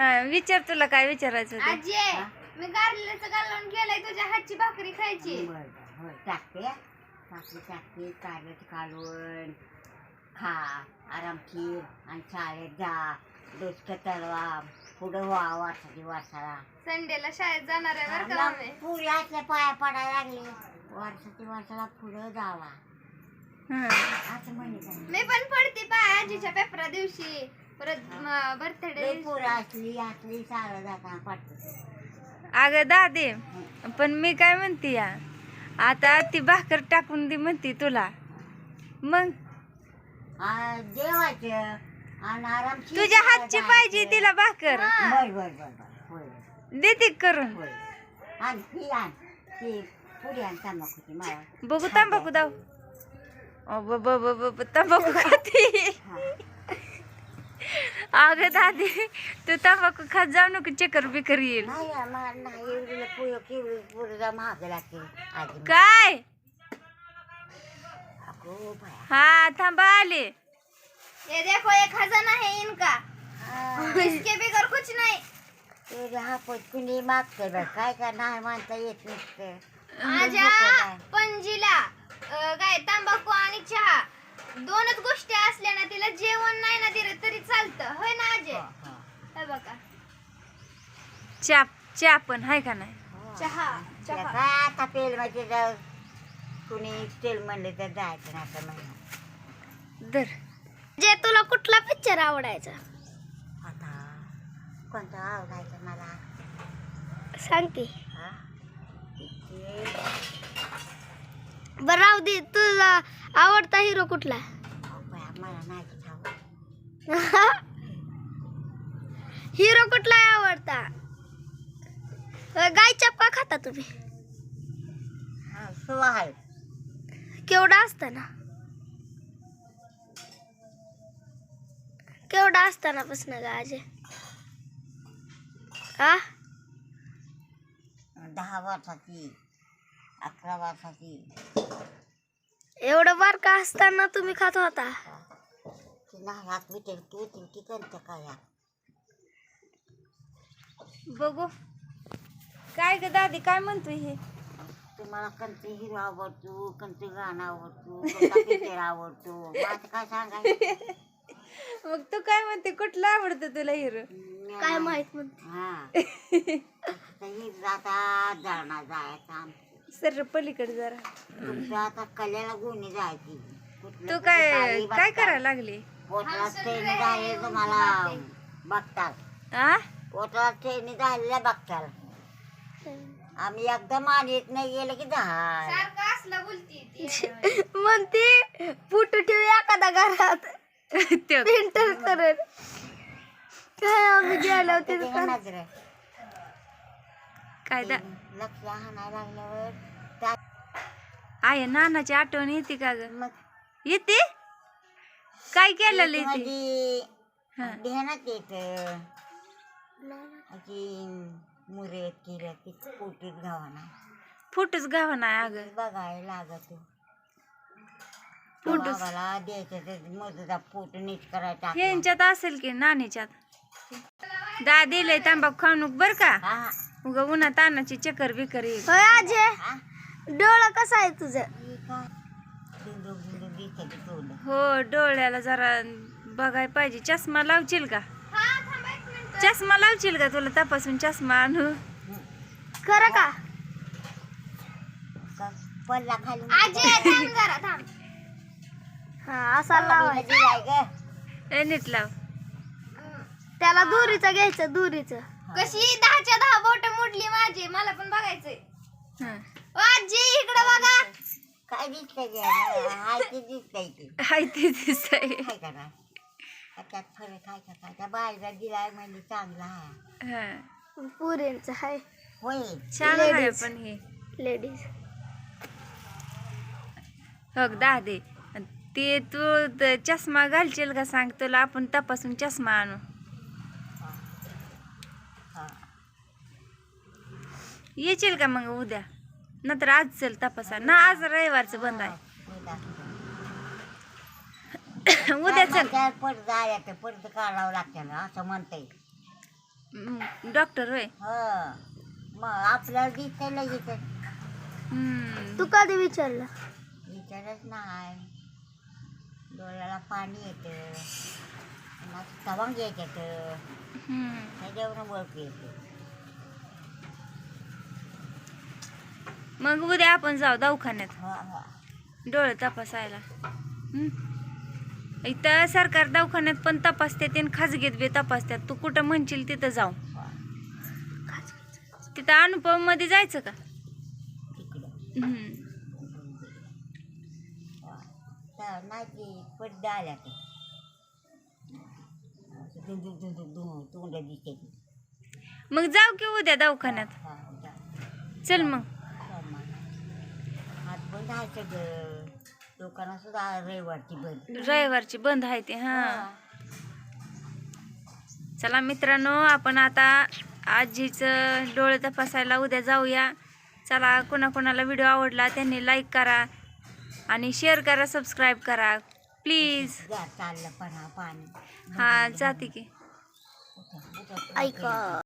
हा, विचार तुला काय विचारायचं होतं? आजी मी गारल्याचं घालून गेलाय तुझ्या हातची भाकरी खायची. बरं होय टाकते टाकते टाकते काढत काढून खा आरामशीर आणि शाळेत जा. डोसकं तळवा पुढं व्हा वारसाची वारसाला संडेला शाळेत जाणार आहे बरं का पुरी असल्या पाया पडायला लागले. वारसाची वारसाला पुढं जावा. हा. असं म्हणे. मी पण पडते पाय आजीच्या पेपरा दिवशी. परत बर्थडे पुरं असली असली सारं जाताना पाठवते अगं दादे पण मी काय म्हणते या आता ती भाकर टाकून दे म्हणते तुला. मग? आ, आणि तुझ्या हातची. पाहिजे तिला भाकर. बर बर बर बर होय. देते करून. होय. आण ती आण. ती पुरी आण तंबाखूची मला. बघू तंबाखू दाव. अ, ब- ब- ब- ब- ब- तंबाखू खाते. हा. अगं दादी तू तंबाखू खात जाऊ नको चक्कर बिकर येईल. नाही आम्हाला नाही एवढी पुय केवढी पुरीला महाग लागते आधी काय? अगो बाया. हा थांबा आले. ये देखो ये खजाना है इनका. इसके बगैर कुछ नहीं. एवढी हा कुणी मागते बरं काय का नाही मानता येत नसतं. माझ्या पणजीला अं, काय तंबाखू आणि चहा. दोनच गोष्टी असल्या ना तिला जेवण नाही ना दिलं तरी चालतं. होय ना अजय हा, हा. हे बघा. चा चा पण हाय का नाही? चहा चहा. काय आता पेल म्हणजे जाऊ कुणी तेल म्हणलं तर जायचं ना असं दर. जे तुला कुठला पिक्चर आवडायचा? आता कोणता आवडायचं मला? सांगते हा? ते बरं राहू दे. तुझा आवडता हिरो कुठला? मला नाही हिरो कुठला आवडता? अं, गाय चपका खाता तुम्ही? हा, तो केवढा असताना? केवढा असताना पासन गाजे हा दहा वर्षाची. अकरा वर्षाची एवढं बारका असताना तुम्ही खात होता? ती नाही हात विटेल तू ती ती कोणतं काय? बघू. काय ग दादी काय म्हणतोय हे? तुम्हाला कोणते हिरो आवडतो कोणते गाणं आवडतो कोणता पिक्चर आवडतो? काय सांगायचं? मग तू काय म्हणते कुठला आवडतं तुला हिरो? काय माहीत म्हणते हा. आता हिरो आता जाणार जायचं आमचं सर पलीकडे जरा. आता कल्याला गुन्हे जायची. कुठलं तू काय काय. करायला लागली? पोटाला ट्रेन तुम्हाला बघतात. आ? पोटाला ट्रेन झालेल्या बघतात. आम्ही एकदम आणीत नाही गेलं की दहा म्हणते फुट ठेवू एखादा घरात. त्यो. पेंटर करेल. काय आम्ही गेलो होते नजर काय दा लक्ष हाणायला लागल्यावर त्या आहे नानाची आठवण येते का ग? मग येते? काय केलेलं येते मध्ये हा. ध्यानात येत. अशी मुरेत केलं ती पोटीत गावाना फुटच गावा नाही अगं. बघायला लागत. बाबाला द्यायचं तर मधुदा पोट नीट करायचा ह्यांच्यात असेल की नानीच्यात? दा दिलंय तांबाखू खाऊ नको बर का? हा. उगा उन्हा तानाची चक्कर बिकर येईल. होय हा डोळा कसा आहे तुझं? हे? डोळ्याला जरा बघाय पाहिजे. चष्मा लावशील का? चष्मा लावशील का तुला तपासून चष्मा आणू? खरं का? खाली हा असा लावायचा नीट लाव. त्याला दुरीचं घ्यायचं दुरीचं. कशी? दहाच्या दहा बोट मोडली माझी. मला पण बघायचंय. हं. आजी इकडे बघा. काय दिसतंय? हाय ते दिसतंय की हाय ते दिसतंय. काय करा त्यात फरक काय का काय? त्या बायला दिलाय म्हणजे चांगला आहे हं. पुरींच हाय. होय. छान आहे Ladies. पण हे. लेडीज दादे. ते तू त- चष्मा घालशील का? सांग तुला आपण तपासून चष्मा आणू. येशील का मग उद्या? नंतर आज चल तपासा. ना आज रविवारचं बंद आहे. उद्या चल. त्या पडदा आहे ते पडदा काढावं लागतं ना असं म्हणतंय हम्म, डॉक्टर होय? हो. मग आपल्याला दिसतं लगेच. हम्म. तू कधी विचारलं? विचारच नाही. डोळ्याला पाणी येतं. तवांग येतं हम्म. त्याच्यावरून ओळख येते. मग उद्या आपण जाऊ दवाखान्यात हा हा डोळे तपासायला? इथं सरकार दवाखान्यात पण तपासतात आणि खाजगीत बी तपासतात तू कुठं म्हणशील तिथं जाऊ हा. तिथं अनुपममध्ये जायचं का तिकडं. हा. तर ती पडदा तोंड दिसते. मग जाऊ की उद्या दवाखान्यात चल मग. हात बंद आहे सगळं दुकानं सुद्धा रविवारची बंद. रविवारची बंद आहे ते हा. चला मित्रांनो आपण आता आजीचं डोळे तपासायला उद्या जाऊया. चला कोणाकोणाला व्हिडिओ आवडला त्यांनी लाईक करा आणि शेअर करा सबस्क्राईब करा. प्लीज जा चाललं पण हा पाणी. हा जाते की. ऐका.